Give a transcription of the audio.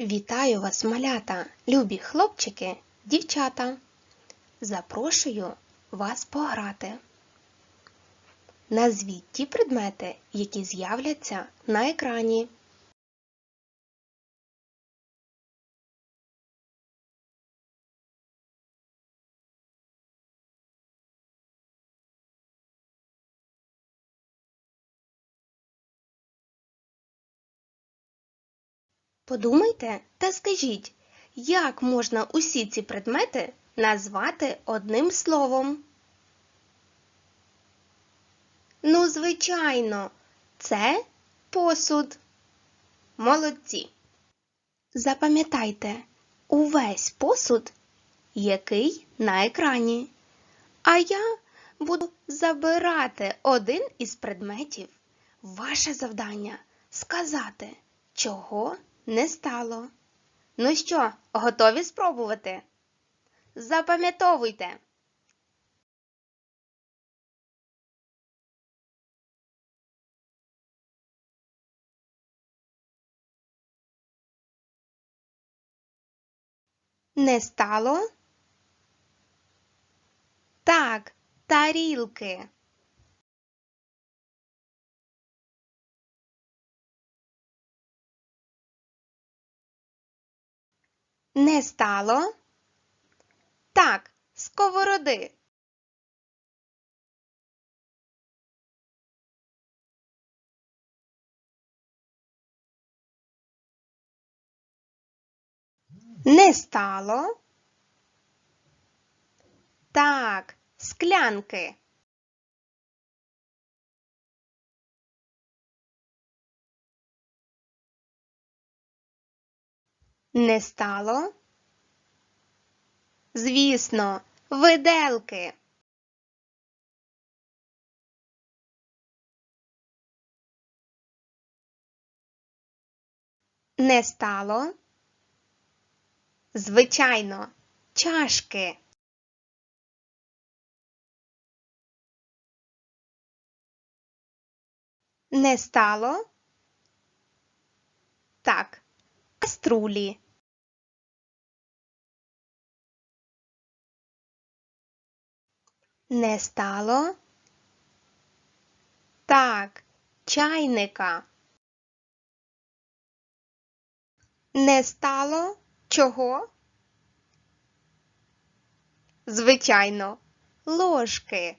Вітаю вас, малята, любі хлопчики, дівчата. Запрошую вас пограти. Назвіть ті предмети, які з'являться на екрані. Подумайте та скажіть, як можна усі ці предмети назвати одним словом? Ну, звичайно, це посуд. Молодці. Запам'ятайте увесь посуд, який на екрані. А я буду забирати один із предметів. Ваше завдання сказати, чого не стало. Ну що, готові спробувати? Запам'ятовуйте. Не стало? Так, тарілки. Не стало? Так, сковороди. Не стало? Так, склянки. Не стало? Звісно, виделки. Не стало? Звичайно, чашки. Не стало? Так, каструлі. Не стало? Так, чайника. Не стало чого? Звичайно, ложки.